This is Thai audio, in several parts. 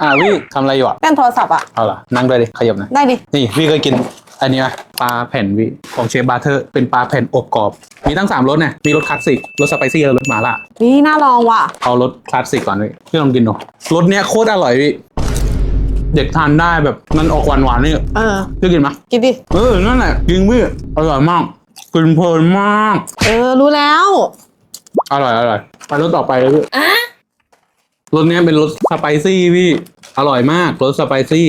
อ่าพี่ทำอะไรอยู่อะเล่นโทรศัพท์อะ เอาล่ะนั่งด้วยดิขยับหนะได้ดิ นี่พี่เคยกินอันนี้ไหมปลาแผ่นวิของเชฟบาร์เทอร์เป็นปลาแผ่นอบกรอบ มีตั้งสามรสเนี่ยมีรสคลาสสิกรสสไปซี่และรสหมาล่านี่น่าลองว่ะ เอารสคลาสสิกก่อนเลยพี่ลองกินดูรสเนี้ยโคตรอร่อยพี่เด็กทานได้แบบมันออกหวานหวานๆนี่เออ พี่กินไหมกินดิ เออนั่นแหละจริงพี่อร่อยมากกินเพลินมาก เออ รู้แล้ว อร่อยอร่อยไปรสต่อไปเลยพี่ รสเนี้ยเป็นรสสไปซี่พี่ อร่อยมากรสสไปซี่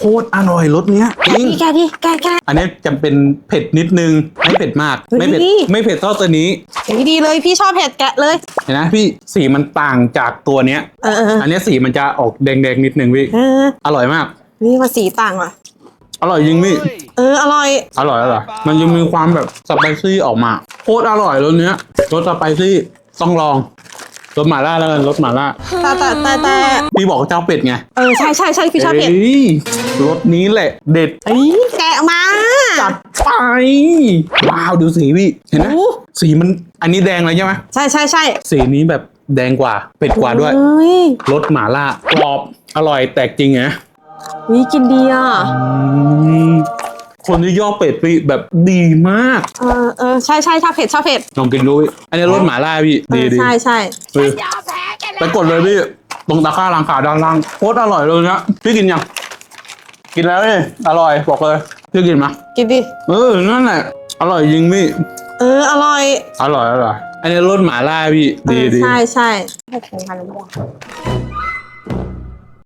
โคตรอร่อยรสเนี้ยจริงพี่แกดิแกแก อันนี้จะเป็นเผ็ดนิดนึง ไม่เผ็ดมาก เฮ้ยไม่เผ็ดไม่เผ็ดเท่าตัวนี้นี่ดีเลยพี่ชอบเผ็ดแกะเลย เห็นไหมพี่สีมันต่างจากตัวเนี้ย เออเอออันเนี้ยสีมันจะออกแดงๆนิดนึงพี่ เอออร่อยมาก นี่มาสีต่างว่ะ อร่อยจริงพี่ เอออร่อย อร่อยอร่อยมันจะมีความแบบสไปซี่ออกมา โคตรอร่อยรสเนี้ยรสสไปซี่ต้องลอง รสหม่าล่าแล้วกันรสหม่าล่าแต่แต่แต่แต่พี่บอกเจ้าเป็ดไงเออใช่ใช่ใช่พี่ชอบเผ็ดอ้ยรสนี้แหละ เด็ด เอ้ยแกะมา จัดไปว้าวดูสีพี่เห็นไหมโอ้ สีมันอันนี้แดงเลยใช่ไหมใช่ใช่ใช่สีนี้แบบแดงกว่า เป็ดกว่าด้วยเฮ้ยรสหม่าล่ากรอบอร่อยแตกจริงไงวิกินดีอะอืม คนที่ย่อเป็ดพี่แบบดีมากเออเออใช่ใช่ชอบเผ็ดชอบเผ็ดลองกินดูพี่อันนี้รสหม่าล่าพี่เอดีอดีใช่ใช่เออไปกดเลยพี่ตรงตะกร้าลังขาด้านล่างโคตรอร่อยเลยนะพี่กินยังกินแล้วนี่อร่อยบอกเลยพี่กินมากินดิเออนั่นแหละอร่อยจริงพี่เอออร่อยอร่อยอร่อยอันนี้รสหม่าล่าพี่เอดีอดี ใช่ใช่ให้แข่งกันม่วง